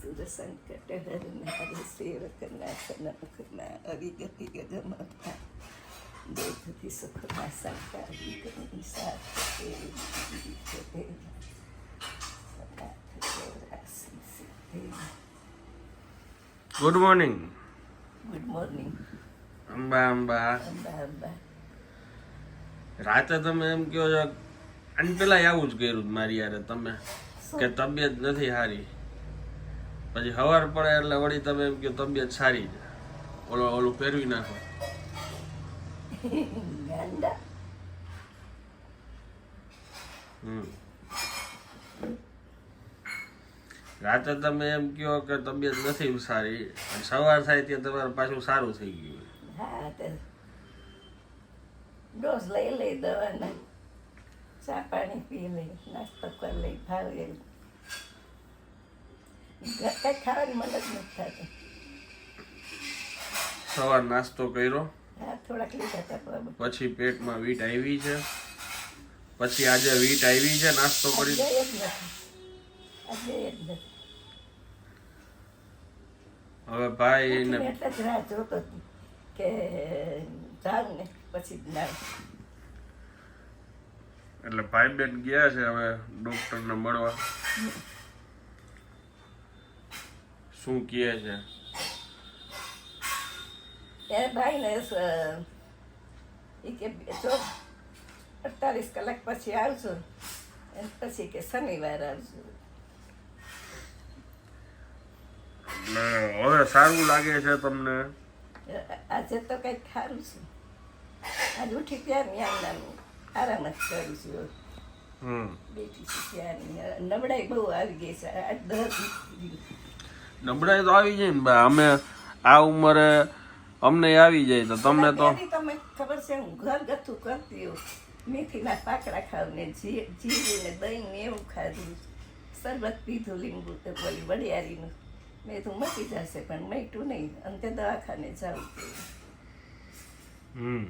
ಸುರಸಂಕಟಹರನಾದ ಸೇವಕನಾಥನ ಮುಖನ ಅವಿಗತಿ ಗಗಮತ ದೇವತಿ ಸುಖನ ಸಂಕಾರಿ ಗಮನಿಸಾರ good morning good morning Amba Amba. રાતે તમે એમ કહો છો અને પેલા આવું જ કર્યું મારી યારે તમે કે તબિયત નથી સારી. પછી સવાર પડે એટલે વળી તમે એમ કહો તબિયત સારી છે. ઓલો ઓલું ફેરવી નાખો. હમ. રાતે તમે એમ કહો કે તબિયત નથી સારી સવાર થાય ત્યાં તમારે પાછું સારું થઈ ગયું. હા તે ડોઝ લઈ લઈ દવાના. ચા પાણી પી લઈ નાસ્તો કરી લઈ ભાવે કંઈ ખાવાની જ નથી થતી. સવાર નાસ્તો કર્યો. હા થોડાક લીધા હતા પછી પેટમાં વીટ આવી છે. પછી આજે વીટ આવી છે નાસ્તો કરી. હવે ભાઈ ને રાહ જોતો હતો. કે જાઉં ને પછી એટલે ભાઈ બેન ગયા છે હવે ડોક્ટરને મળવા. શું કહે છે? એ ભાઈ ને એ કે જો અડતાલીસ કલાક પછી આવજો. પછી કે શનિવાર આવજો. હવે સારું લાગે છે તમને? આજે તો કંઈક ખારું છે. આજે ઉઠી ત્યારની આમ આરામ જ કરું છું હમ. બેઠી છું ત્યારની નબળાઈ બહુ આવી ગઈ છે. નબળાઈ તો આવી જાય ને બા. અમે આ ઉંમરે અમને આવી જાય તો તમને તો તમે ખબર છે હું ઘર ગથું કરતી હોઉં. મેથીના પાકડા ખાવ ને જીરું ને દહીં ને એવું ખાધું. શરબત પીધું લીંબુ તો બોલી વડિયારીનું. મેં તો મટી જશે પણ મટ્યું નહીં. અંતે દવાખાને જવું હમ.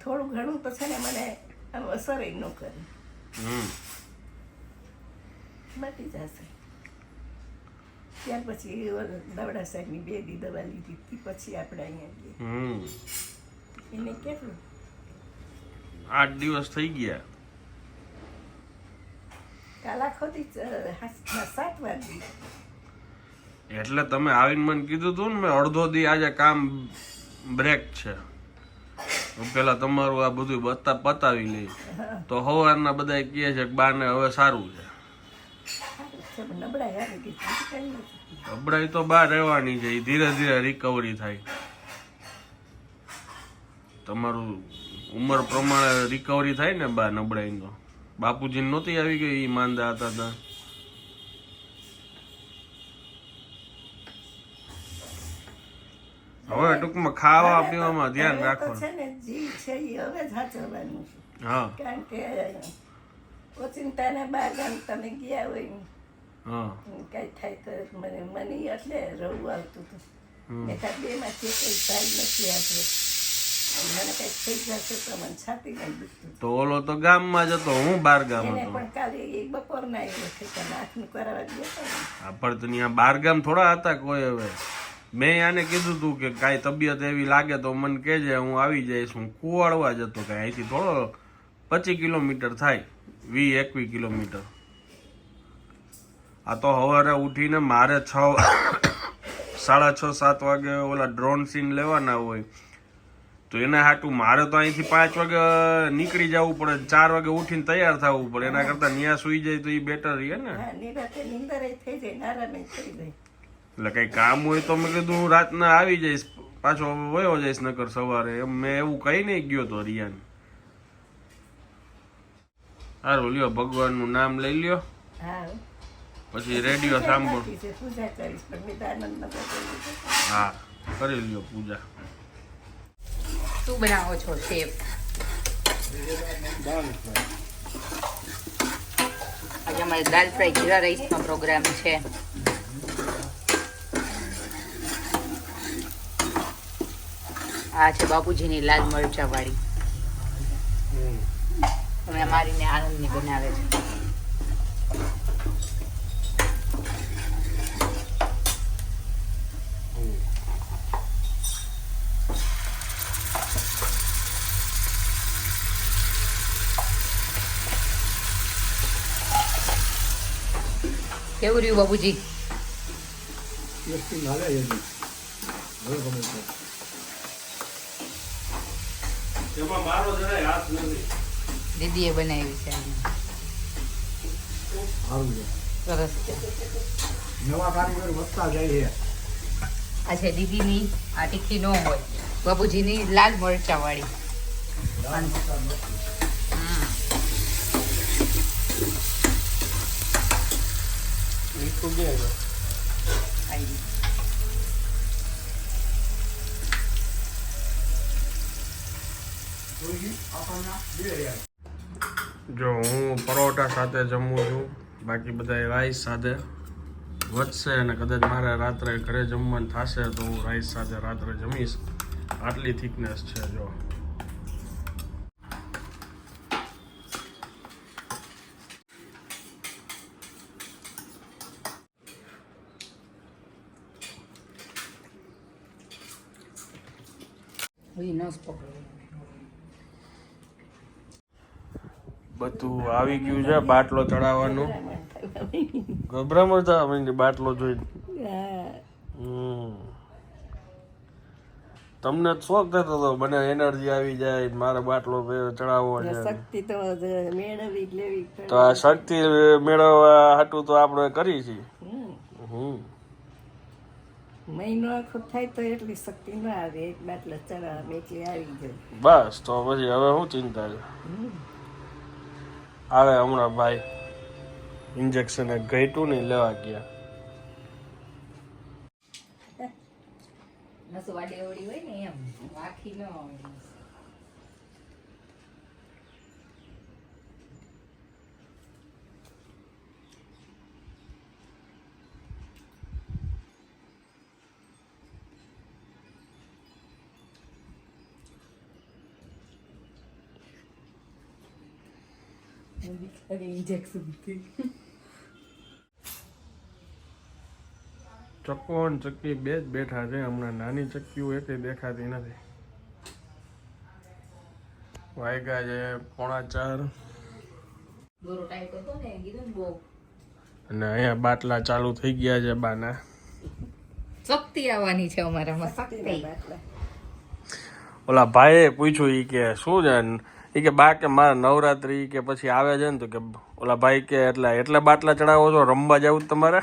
થોડું ઘણું તો છે ને મને આમ અસર ન કરે. મટી જશે. ત્યાર પછી દવડા સાહેબની બે દી દવા લીધી હતી પછી આપણે અહીંયા એને કેટલું? આઠ દિવસ થઈ ગયા કાલ આખો દી ચ- હાથમાં સાત વાગી એટલે તમે આવીને મને કીધું તું ને મેં અડધો દી આજે કામ બ્રેક છે. હું પેલા તમારું આ બધું બતા પતાવી લઈ તો સવારના બધા કહે છે કે બાને હવે સારું છે. નબળાઈ નબળાઈ તો બહાર રહેવાની છે ધીરે ધીરે રિકવરી થાય. તમારું ઉંમર પ્રમાણે રિકવરી થાય ને બા નબળાઈનો? બાપુજી નહોતી આવી ગઈ ઈ માંદા હતા ત્યાં. હવે ટૂંકમાં ખાવા પીવામાં ધ્યાન રાખવાનું. છે ને જીવ છે એ હવે જ સાચવવાનું છે. હા. કારણ કે ઓચિંતાને બાર ગામ તમે ગયા હોય હા. કાંઈ થાય તો મને મને એટલે રવું આવતું હતું. હમ. બે કાંઈ કઈ થાય નથી આપણે મને કંઈક થઈ જશે તો ઓલો તો ગામમાં જતો હું બાર ગામ હતો. પણ તો ત્યાં બાર ગામ થોડા હતા કોઈ હવે. મેં આને કીધું તું કે કાંઈ તબિયત એવી લાગે તો મને કહેજે હું આવી જઈશ. હું કુવાડવા જતો કાંઈ અહીંથી થોડો પચીસ કિલોમીટર થાય વી એકવીસ કિલોમીટર. આ તો સવારે ઉઠીને મારે છ સાડા છ સાત વાગે ઓલા ડ્રોન સીન લેવાના હોય. તો એના હાટું મારે તો અહીંથી પાંચ વાગે નીકળી જવું પડે ચાર વાગે ઉઠીને તૈયાર થવું પડે. એના કરતા ન્યા સુઈ જાય તો એ બેટર રહે ને એટલે કઈ કામ હોય તો મેં કીધું રાતના આવી જઈશ. પાછો વયો જઈશ નકર સવારે. એમ મેં એવું કઈ નહીં ગયો તો રિયાન. સારું લ્યો ભગવાનનું નામ લઈ લ્યો. પછી રેડિયો સાંભળો. હા કરી લ્યો પૂજા. શું બનાવો છો શેફ આજે અમારે દાલ ફ્રાય જીરા રાઈસનો પ્રોગ્રામ છે. આ છે બાપુજીની લાલ મરચા વાળી તમે મારીને આનંદની બનાવે છે કેવું રહ્યું બાપુજી ટેસ્ટિંગ હાલે છે હજી. હવે ખબર છે. એમાં મારો જરાય રહ્યું નથી. દીદીએ બનાવી છે સારું છે. સરસ છે. નવા કારીગર વધતા જાય છે. આ છે દીદીની આ તીખી ન હોય. બાપુજીની લાલ મરચા વાળી દાળ મસાલો નથી. મીઠું ક્યાં ગયું જોઈ આપણને બે યાર. જો હું પરોઠા સાથે જમું છું, બાકી બધા રાઈસ સાથે વધશે અને કદાચ મારે રાત્રે ઘરે જમવાનું થશે તો હું રાઈસ સાથે રાત્રે જમીશ આટલી થિકનેસ છે, જો બધું આવી ગયું છે બાટલો ચડાવવાનું. ગભરામણ થવા માંડી બાટલો જોઈ. તમને શોખ થતો હતો મને એનર્જી આવી જાય મારે બાટલો ચડાવવો છે. શક્તિ તો મેળવી લેવી તો આ શક્તિ મેળવવા હાટું તો આપણે કરી છીએ. મહિનો આખો થાય તો એટલી શક્તિ ન આવે એક બાટલો ચડાવવા એટલી આવી જાય બસ તો પછી હવે શું ચિંતા છે આવે હમણાં ભાઈ ઇન્જેક્શન ઘટ્યું નહીં લેવા ગયા. નસો વાડે ઓડી હોય ને એમ આખી ન હોય. ચક્કો અને ચક્કી બે જ બેઠા છે. હમણાં નાની ચક્કીઓ એક દેખાતી નથી. વાયગા છે પોણા ચાર. અને અહીંયા બાટલા ચાલુ થઈ ગયા છે બાના. શક્તિ આવવાની છે અમારામાં ઓલા ભાઈએ પૂછ્યું કે શું છે? ઈ કે બા કે મારે નવરાત્રી કે પછી આવે છે ને તો કે ઓલા ભાઈ કે એટલે એટલે બાટલા ચડાવો છો રમવા જવું તમારે?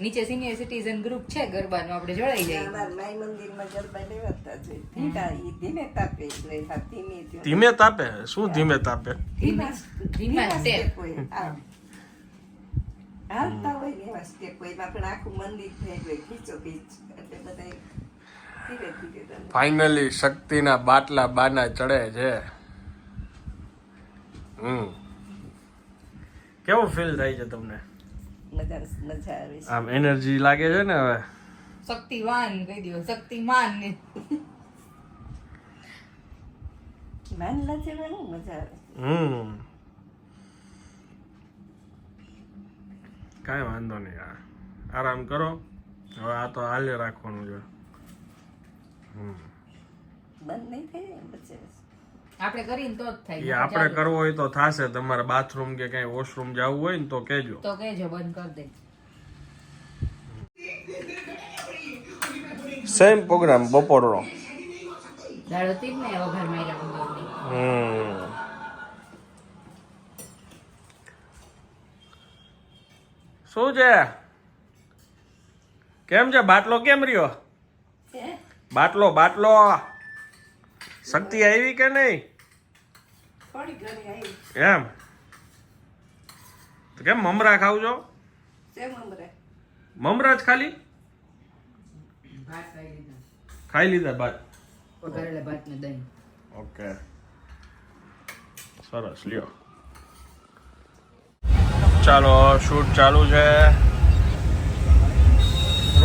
નીચે સિનિયર સિટીઝન ગ્રુપ છે ગરબાનું આપણે જોડાઈ જઈએ ધીમે તાપે એટલે ધીમે ધીમે ધીમે તાપે? શું ધીમે તાપે. હાલતા હોય ને એવા step હોય પણ આખું મંદિર થઈ ગયું ખીચો ખીચ એટલે બધા. ફાઇનલી શક્તિના બાટલા બાના ચડે છે. હમ. કેવું ફીલ થાય છે તમને? મજા મજા આવે છે. આમ એનર્જી લાગે છે ને હવે? શક્તિવાન કહી દો શક્તિમાન. ને મજા આવે. હમ. કાંઈ વાંધો નહીં આરામ કરો. હવે આ તો હાલે રાખવાનું છે. બંધ નહીં પછી આપણે કરીને તો જ એ આપણે કરવો હોય તો થાશે. તમારે બાથરૂમ કે કઈ વોશરૂમ જવું હોય ને તો કેજો તો કેજો બંધ કરી દે. સેમ પ્રોગ્રામ બપોરનો. ને હમ. શું છે? કેમ છે? બાટલો કેમ રહ્યો? બાટલો બાટલો. શક્તિ આવી કે નહીં? થોડી એમ. તો કેમ મમરા ખાવ છો મમરા? જ ખાલી? ખાઈ લીધા. બાદ ભાત? ઓકે. સરસ લ્યો. ચાલો શૂટ ચાલુ છે.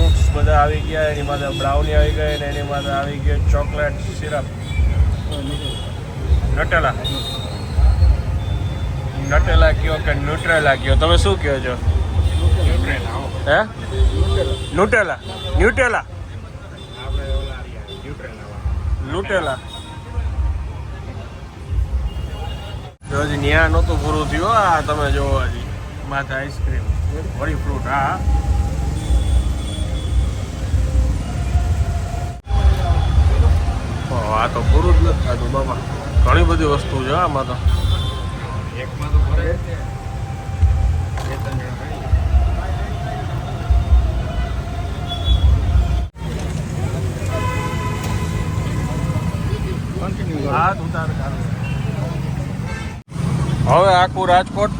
ફ્રૂટ્સ બધા આવી ગયા, એની માથે બ્રાઉની આવી ગઈ અને એની માથે આવી ગયો ચોકલેટ સિરપ. નટેલા નટેલા કયો કે ન્યુટ્રેલા કયો? તમે શું કહો છો? હે? ન્યુટેલા ન્યુટેલા લૂટેલા જો હજી ન્યા નહોતું પૂરું થયું આ તમે જોવો હજી. માથે આઈસ્ક્રીમ વળી ફ્રૂટ હા. આ તો પૂરું જ નથી થતું બાબા. ઘણી બધી વસ્તુ છે આમાં તો. હાથ ઉતાર ચાલુ. હવે આખું રાજકોટ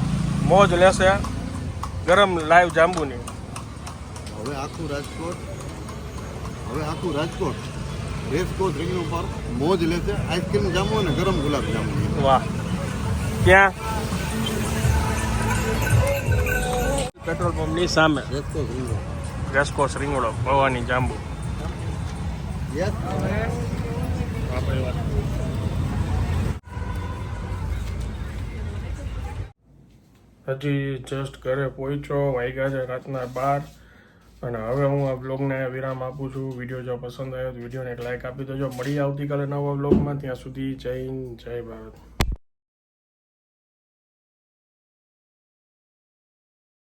મોજ લેશે ગરમ લાઈવ જાંબુની. હવે આખું રાજકોટ હવે આખું રાજકોટ. રેસકોટ રિંગ ઉપર મોજ લેશે આઈસ્ક્રીમ જામુ અને ગરમ ગુલાબ જામુ. વાહ. ક્યાં? પેટ્રોલ પંપની સામે. રેસકોટ રિંગ રેસકોર્સ રીંગણો ભવાની જાંબુ. યસ હજી જસ્ટ ઘરે પહોંચ્યો વાગ્યા છે રાતના બાર. અને હવે હું આ બ્લોગને વિરામ આપું છું. વીડિયો જો પસંદ આવ્યો તો વિડીયોને એક લાઇક આપી દેજો. મળી આવતીકાલે નવા બ્લોગમાં. ત્યાં સુધી જય હિન્દ, જય ભારત.